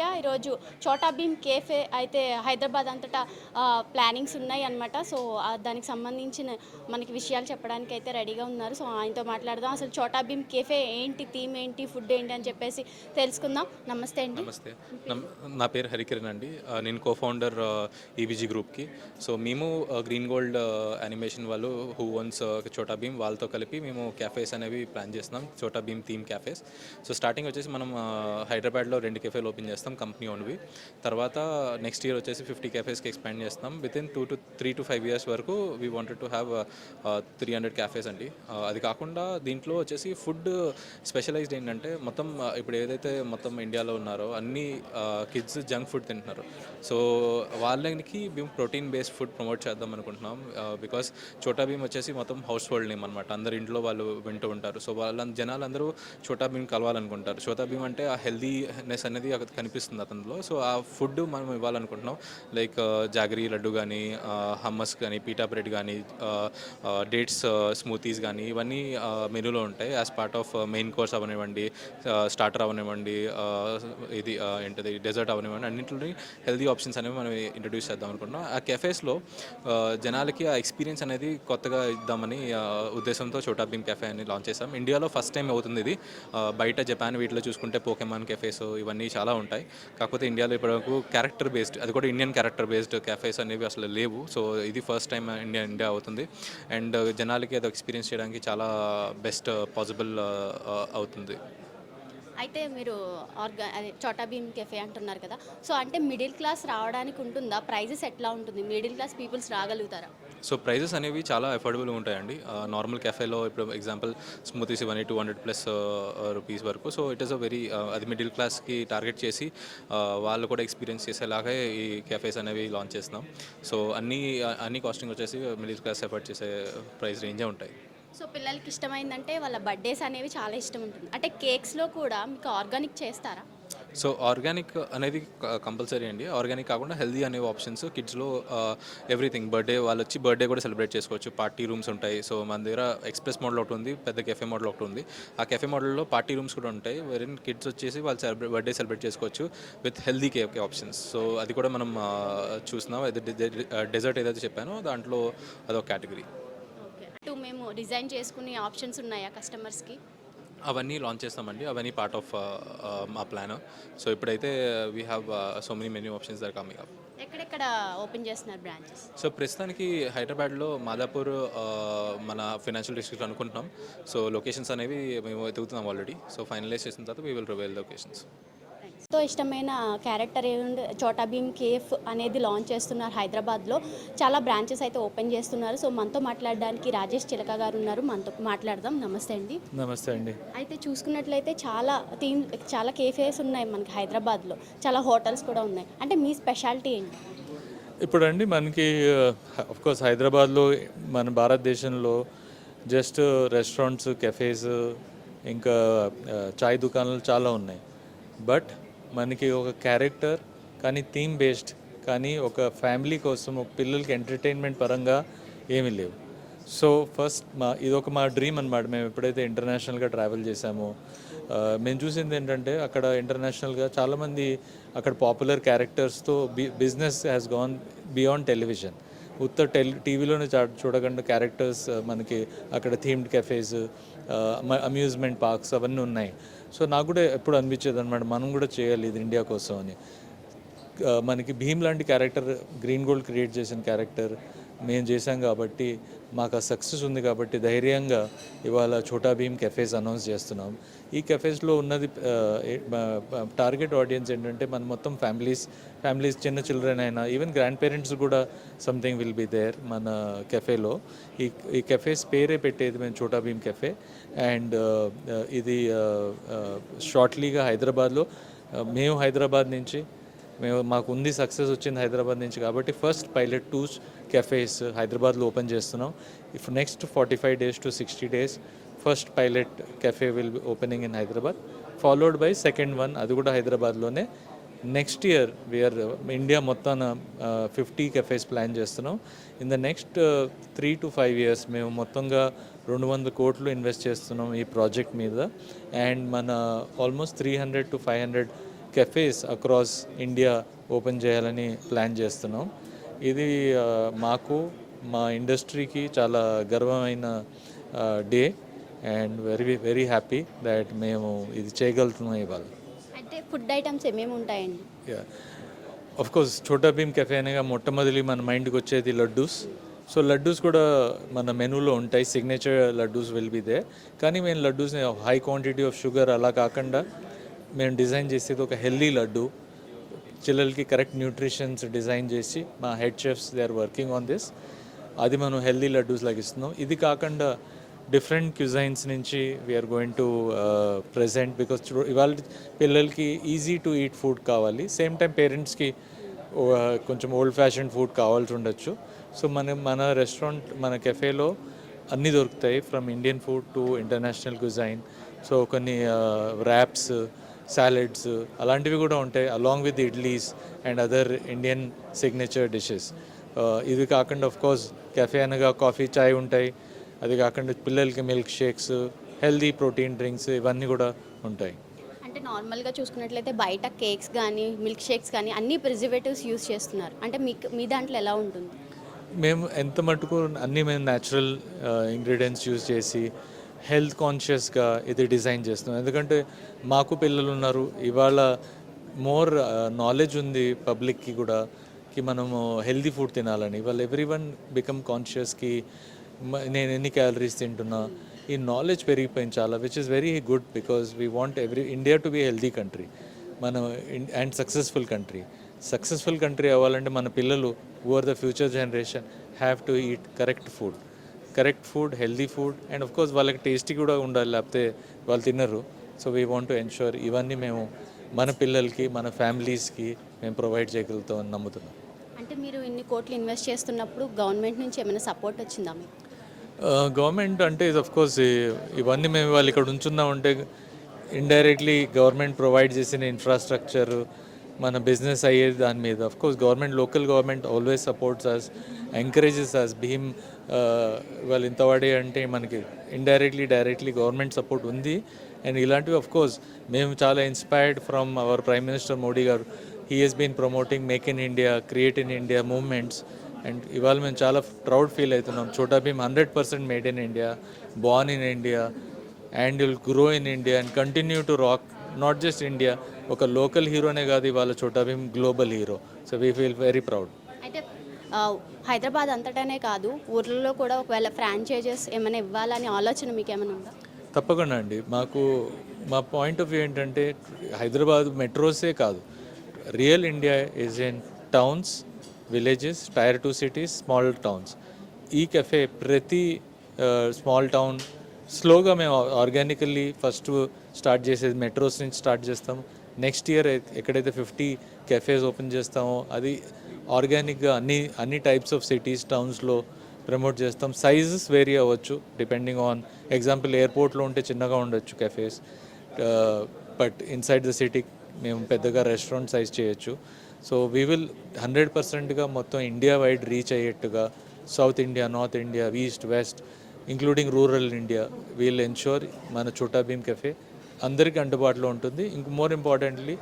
ఈరోజు చోటా భీమ్ కేఫే అయితే హైదరాబాద్ అంతటా ప్లానింగ్స్ ఉన్నాయి అనమాట సో దానికి సంబంధించిన మనకి విషయాలు చెప్పడానికి అయితే రెడీగా ఉన్నారు. సో ఆయనతో మాట్లాడదాం. అసలు చోటా భీమ్ కేఫే ఏంటి థీమ్ ఏంటి ఫుడ్ ఏంటి అని చెప్పేసి తెలుసుకుందాం. నమస్తే అండి. నమస్తే. నమ్- నా పేరు హరికిరణ్ అండి. నేను కో ఫౌండర్ ఈబీజీ గ్రూప్కి సో మేము గ్రీన్ గోల్డ్ యానిమేషన్ వాళ్ళు హూ వన్స్ చోటా భీమ్ వాళ్ళతో కలిపి మేము క్యాఫేస్ అనేవి ప్లాన్ చేస్తున్నాం. Chhota Bheem theme cafes so starting వచ్చేసి మనం హైదరాబాద్లో రెండు కెఫేలు ఓపెన్ చేస్తాం. కంపెనీ ఓన్వి. తర్వాత నెక్స్ట్ ఇయర్ వచ్చేసి ఫిఫ్టీ క్యాఫేస్కి ఎక్స్పాండ్ చేస్తాం. With in two to three to five years వరకు we wanted to have three hundred cafes అండి. Uh, అది కాకుండా దీంట్లో వచ్చేసి ఫుడ్ స్పెషలైజ్డ్ ఏంటంటే మొత్తం uh, ఇప్పుడు ఏదైతే మొత్తం ఇండియాలో ఉన్నారో అన్ని కిడ్స్ జంక్ ఫుడ్ తింటున్నారు. సో వాళ్ళకి మేము ప్రోటీన్ బేస్డ్ ఫుడ్ ప్రమోట్ చేద్దాం అనుకుంటున్నాం. బికాస్ చోటా భీమ్ వచ్చేసి మొత్తం హౌస్ హోల్డ్ నేమ్ అనమాట అందరు ఇంట్లో వాళ్ళు వింటూ ఉంటారు. సో వాళ్ళ జనాలందరూ చోటా భీమ్ కలవాలనుకుంటారు. చోటా భీమ్ అంటే ఆ హెల్దీనెస్ అనేది కనిపి కనిపిస్తుంది అతనిలో. సో ఆ ఫుడ్ మనం ఇవ్వాలనుకుంటున్నాం. లైక్ జాగరీ లడ్డు కానీ హమ్మస్ కానీ పీటా బ్రెడ్ కానీ డేట్స్ స్మూతీస్ కానీ ఇవన్నీ మెనూలో ఉంటాయి. As part of main course అవనివ్వండి స్టార్టర్ అవనివ్వండి ఇది ఏంటది డెజర్ట్ అవనివ్వండి అన్నింటిని హెల్దీ ఆప్షన్స్ అనేవి మనం ఇంట్రడ్యూస్ చేద్దాం అనుకుంటున్నాం. ఆ కెఫేస్లో జనాలకి ఆ ఎక్స్పీరియన్స్ అనేది కొత్తగా ఇద్దామని ఉద్దేశంతో చోటా భీమ్ కెఫే అని లాంచ్ చేసాం ఇండియాలో ఫస్ట్ టైం అవుతుంది ఇది. బయట జపాన్ వీటిలో చూసుకుంటే పోకెమాన్ కెఫేస్ ఇవన్నీ చాలా ఉంటాయి. కాకపోతే ఇండియాలో ఇప్పటివరకు క్యారెక్టర్ బేస్డ్ అది కూడా ఇండియన్ క్యారెక్టర్ బేస్డ్ కెఫేస్ అనేవి అసలు లేవు. సో ఇది ఫస్ట్ టైం ఇండియా ఇండియా అవుతుంది. అండ్ జనాలకి అది ఎక్స్పీరియన్స్ చేయడానికి చాలా బెస్ట్ పాసిబుల్ uh, uh, అవుతుంది. అయితే మీరు ఆర్గా అదే చోటా భీమ్ కెఫే అంటున్నారు కదా. సో అంటే మిడిల్ క్లాస్ రావడానికి ఉంటుందా? ప్రైజెస్ ఎట్లా ఉంటుంది? మిడిల్ క్లాస్ పీపుల్స్ రాగలుగుతారా? సో ప్రైజెస్ అనేవి చాలా అఫోర్డబుల్ ఉంటాయండి. నార్మల్ కెఫేలో ఇప్పుడు ఎగ్జాంపుల్ స్మూతీస్ ఇవన్నీ టూ హండ్రెడ్ ప్లస్ రూపీస్ వరకు. So it is a very అది మిడిల్ క్లాస్కి టార్గెట్ చేసి వాళ్ళు కూడా ఎక్స్పీరియన్స్ చేసేలాగా ఈ కెఫేస్ అనేవి లాంచ్ చేస్తున్నాం. సో అన్ని అన్ని కాస్టింగ్ వచ్చేసి మిడిల్ క్లాస్ ఎఫర్ట్ చేసే ప్రైస్ రేంజే ఉంటాయి. సో పిల్లలకి ఇష్టమైందంటే వాళ్ళ బర్త్డేస్ అనేవి చాలా ఇష్టం ఉంటుంది. అంటే కేక్స్లో కూడా మీకు ఆర్గానిక్ చేస్తారా? సో ఆర్గానిక్ అనేది కంపల్సరీ అండి. ఆర్గానిక్ కాకుండా హెల్దీ అనేవి ఆప్షన్స్ కిడ్స్లో ఎవ్రీథింగ్ బర్త్డే వాళ్ళు వచ్చి బర్త్డే కూడా సెలబ్రేట్ చేసుకోవచ్చు. పార్టీ రూమ్స్ ఉంటాయి. సో మన దగ్గర ఎక్స్ప్రెస్ మోడల్ ఒకటి ఉంది పెద్ద కెఫే మోడల్ ఒకటి ఉంది. ఆ కెఫే మోడల్లో పార్టీ రూమ్స్ కూడా ఉంటాయి వెరిన్ కిడ్స్ వచ్చేసి వాళ్ళు సెలబ్రేట్ బర్త్డే సెలబ్రేట్ చేసుకోవచ్చు with healthy cake options. So అది కూడా మనం చూసినాం అయితే డెజర్ట్ ఏదైతే చెప్పానో దాంట్లో అదొక కేటగిరీ. మేము డిజైన్ చేసుకునే ఆప్షన్స్ ఉన్నాయా కస్టమర్స్కి? అవన్నీ లాంచ్ చేస్తామండి. అవన్నీ పార్ట్ ఆఫ్ మా ప్లాన్ సో ఇప్పుడైతే we have so many many options there coming up ఎక్కడెక్కడ ఓపెన్ చేస్తున్నారు బ్రాంచెస్ సో ప్రస్తుతానికి హైదరాబాద్లో మాదాపూర్ ఆ, మన ఫైనాన్షియల్ డిస్ట్రిక్ట్ అనుకుంటున్నాం. సో లొకేషన్స్ అనేవి మేము ఎదుగుతున్నాం ఆల్రెడీ సో ఫైనలైజ్ చేసిన తర్వాత we will reveal locations so ఇష్టమైన క్యారెక్టర్ ఏముంది చోటా భీమ్ కేఫ్ అనేది లాంచ్ చేస్తున్నారు హైదరాబాద్లో. చాలా బ్రాంచెస్ అయితే ఓపెన్ చేస్తున్నారు. సో మనతో మాట్లాడడానికి రాజేష్ చిలక గారు ఉన్నారు. మనతో మాట్లాడదాం. నమస్తే అండి. నమస్తే అండి. అయితే చూసుకున్నట్లయితే చాలా థీమ్ చాలా కేఫేస్ ఉన్నాయి మనకి హైదరాబాద్లో. చాలా హోటల్స్ కూడా ఉన్నాయి. అంటే మీ స్పెషాలిటీ ఏంటి? ఇప్పుడు అండి మనకి కోర్స్ హైదరాబాద్లో మన భారతదేశంలో జస్ట్ రెస్టారెంట్స్ కెఫేస్ ఇంకా చాయ్ దుకాణాలు చాలా ఉన్నాయి. బట్ మనకి ఒక క్యారెక్టర్ కానీ థీమ్ బేస్డ్ కానీ ఒక ఫ్యామిలీ కోసం ఒక పిల్లలకి ఎంటర్టైన్మెంట్ పరంగా ఏమీ లేవు. సో ఫస్ట్ మా ఇది ఒక మా డ్రీమ్ అనమాట మేము ఎప్పుడైతే ఇంటర్నేషనల్గా ట్రావెల్ చేసామో మేము చూసింది ఏంటంటే అక్కడ ఇంటర్నేషనల్గా చాలామంది అక్కడ popular క్యారెక్టర్స్తో b business has gone beyond television. ఉత్త టెలి టీవీలోనే చూడకుండా క్యారెక్టర్స్ uh, మనకి అక్కడ థీమ్డ్ కెఫేస్ అమ్యూజ్మెంట్ పార్క్స్ అవన్నీ ఉన్నాయి. సో నాకు కూడా ఎప్పుడు అనిపించేది అనమాట మనం కూడా చేయాలి ఇది ఇండియా కోసం అని. Uh, మనకి భీమ్ లాంటి క్యారెక్టర్ గ్రీన్ గోల్డ్ క్రియేట్ చేసిన క్యారెక్టర్ మేము చేసాం కాబట్టి మాకు ఆ సక్సెస్ ఉంది కాబట్టి ధైర్యంగా ఇవాళ ఛోటా భీమ్ కెఫేస్ అనౌన్స్ చేస్తున్నాం. ఈ కెఫేస్లో ఉన్నది టార్గెట్ ఆడియన్స్ ఏంటంటే మన మొత్తం ఫ్యామిలీస్ ఫ్యామిలీస్ చిన్న చిల్డ్రన్ అయినా ఈవెన్ గ్రాండ్ పేరెంట్స్ కూడా సంథింగ్ విల్ బి దేర్ మన కెఫేలో ఈ ఈ కెఫేస్ పేరే పెట్టేది మేము ఛోటా భీమ్ కెఫే అండ్ ఇది షార్ట్లీగా హైదరాబాద్లో మేము హైదరాబాద్ నుంచి మేము మాకు ఉంది సక్సెస్ వచ్చింది హైదరాబాద్ నుంచి కాబట్టి ఫస్ట్ పైలట్ టూ కెఫేస్ హైదరాబాద్లో ఓపెన్ చేస్తున్నాం. If next forty five days to sixty days first pilot cafe will be opening in Hyderabad. Followed by second one అది కూడా హైదరాబాద్లోనే. నెక్స్ట్ ఇయర్ వీఆర్ ఇండియా మొత్తాన ఫిఫ్టీ కెఫేస్ ప్లాన్ చేస్తున్నాం. In the next three to five years మేము మొత్తంగా రెండు వందల కోట్లు ఇన్వెస్ట్ చేస్తున్నాం ఈ ప్రాజెక్ట్ మీద. అండ్ మన almost three hundred to five hundred cafes across India open చేయాలని ప్లాన్ చేస్తున్నాం. ఇది మాకు మా ఇండస్ట్రీకి చాలా గర్వమైన day and very very happy that మేము ఇది చేయగలుగుతున్నాం ఇవాళ. అంటే ఫుడ్ ఐటమ్స్ ఏమేమి ఉంటాయండి? Of course Chhota Bheem cafe అనగా మొట్టమొదటి మన మైండ్కి వచ్చేది లడ్డూస్. సో లడ్డూస్ కూడా మన మెనూలో ఉంటాయి signature laddoos will be there కానీ మేము లడ్డూస్ని హై క్వాంటిటీ ఆఫ్ షుగర్ అలా కాకుండా మేము డిజైన్ చేసేది ఒక హెల్దీ లడ్డు. పిల్లలకి కరెక్ట్ న్యూట్రిషన్స్ డిజైన్ చేసి మా head chefs they are working on this. అది మనం హెల్దీ లడ్డూస్ లాగా ఇది కాకుండా డిఫరెంట్ క్యూజైన్స్ నుంచి we're going to present because ఇవాళ పిల్లలకి ఈజీ టు ఈట్ ఫుడ్ కావాలి. సేమ్ టైం పేరెంట్స్కి కొంచెం ఓల్డ్ ఫ్యాషన్ ఫుడ్ కావాల్సి ఉండొచ్చు. సో మన మన రెస్టారెంట్ మన కెఫేలో అన్నీ దొరుకుతాయి. From Indian food to international cuisine so కొన్ని uh, ర్యాప్స్ సాలెడ్స్ అలాంటివి కూడా ఉంటాయి along with idlis and other Indian signature dishes ఇది కాకుండా ఆఫ్ కోర్స్ కెఫే అనగా కాఫీ చాయ్ ఉంటాయి. అది కాకుండా పిల్లలకి milk shakes healthy protein drinks ఇవన్నీ కూడా ఉంటాయి. అంటే నార్మల్గా చూసుకున్నట్లయితే బయట కేక్స్ కానీ మిల్క్ షేక్స్ కానీ అన్ని ప్రిజర్వేటివ్స్ యూస్ చేస్తున్నారు. అంటే మీకు మీ దాంట్లో ఎలా ఉంటుంది? మేము ఎంత మటుకు అన్నీ మేము న్యాచురల్ ఇంగ్రీడియంట్స్ యూజ్ చేసి హెల్త్ కాన్షియస్గా ఇది డిజైన్ చేస్తున్నాం. ఎందుకంటే మాకు పిల్లలు ఉన్నారు. ఇవాళ మోర్ నాలెడ్జ్ uh, ఉంది పబ్లిక్కి కూడా కి మనము హెల్తీ ఫుడ్ తినాలని. ఇవాళ ఎవ్రీ వన్ బికమ్ కాన్షియస్కి నేను ఎన్ని క్యాలరీస్ తింటున్నా. ఈ నాలెడ్జ్ పెరిగిపోయింది చాలా which is very good because we want every India to be healthy country మనం and successful country successful country అవ్వాలంటే మన పిల్లలు over the future generation have to eat correct food correct food healthy food and of course వాళ్ళకి tasty కూడా ఉండాలి లేకపోతే వాళ్ళు తినరు. So we want to ensure ఇవన్నీ మేము మన పిల్లలకి మన ఫ్యామిలీస్కి మేము ప్రొవైడ్ చేయగలుగుతామని నమ్ముతున్నాం. అంటే మీరు ఇన్ని కోట్లు ఇన్వెస్ట్ చేస్తున్నప్పుడు గవర్నమెంట్ నుంచి ఏమైనా సపోర్ట్ వచ్చిందా మీకు? గవర్నమెంట్ అంటే ఆఫ్ కోర్స్ ఇవన్నీ మేము వాళ్ళు ఇక్కడ ఉంచున్నామంటే ఇండైరెక్ట్లీ గవర్నమెంట్ ప్రొవైడ్ చేసిన ఇన్ఫ్రాస్ట్రక్చర్ మన బిజినెస్ అయ్యేది దాని మీద. Of course government local government always supports us encourages us Bheem వాళ్ళు ఇంత వాడే అంటే మనకి ఇండైరెక్ట్లీ డైరెక్ట్లీ గవర్నమెంట్ సపోర్ట్ ఉంది. అండ్ ఇలాంటివి ఆఫ్ కోర్స్ మేము చాలా inspired from our prime minister Modi garu. He has been promoting make in India create in India movements and ఇవాళ మేము చాలా ప్రౌడ్ ఫీల్ అవుతున్నాం. Chhota Bheem hundred percent made in India born in India and will grow in India and continue to rock not just India ఒక local హీరోనే కాదు ఇవాళ Chhota Bheem global hero. So we feel very proud. అయితే హైదరాబాద్ అంతటానే కాదు ఊర్లలో కూడా ఒకవేళ franchises ఏమైనా ఇవ్వాలని ఆలోచన మీకు ఏమైనా ఉందా? తప్పకుండా అండి. మాకు మా పాయింట్ ఆఫ్ వ్యూ ఏంటంటే హైదరాబాద్ మెట్రోసే కాదు. Real India is in towns villages tier two cities small towns ఈ కెఫే ప్రతి స్మాల్ టౌన్ స్లోగా మేము ఆర్గానికల్లీ ఫస్ట్ స్టార్ట్ చేసేది మెట్రోస్ నుంచి స్టార్ట్ చేస్తాం నెక్స్ట్ ఇయర్ ఎక్కడైతే ఫిఫ్టీ కెఫేస్ ఓపెన్ చేస్తామో అది ఆర్గానిక్గా అన్ని అన్ని టైప్స్ ఆఫ్ సిటీస్ టౌన్స్లో ప్రమోట్ చేస్తాం. సైజెస్ వేరీ అవ్వచ్చు డిపెండింగ్ ఆన్ ఎగ్జాంపుల్ ఎయిర్పోర్ట్లో ఉంటే చిన్నగా ఉండొచ్చు cafes but inside the city మేము పెద్దగా రెస్టారెంట్ సైజ్ చేయొచ్చు. సో వీ విల్ హండ్రెడ్ పర్సెంట్గా మొత్తం India wide reach అయ్యేట్టుగా south India north India east west including rural India we'll ensure మన చోటా భీమ్ కెఫే అందరికీ అందుబాటులో ఉంటుంది. ఇంక మోర్ ఇంపార్టెంట్లీ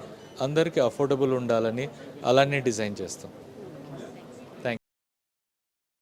అందరికీ అఫోర్డబుల్ ఉండాలని అలానే డిజైన్ చేస్తాం.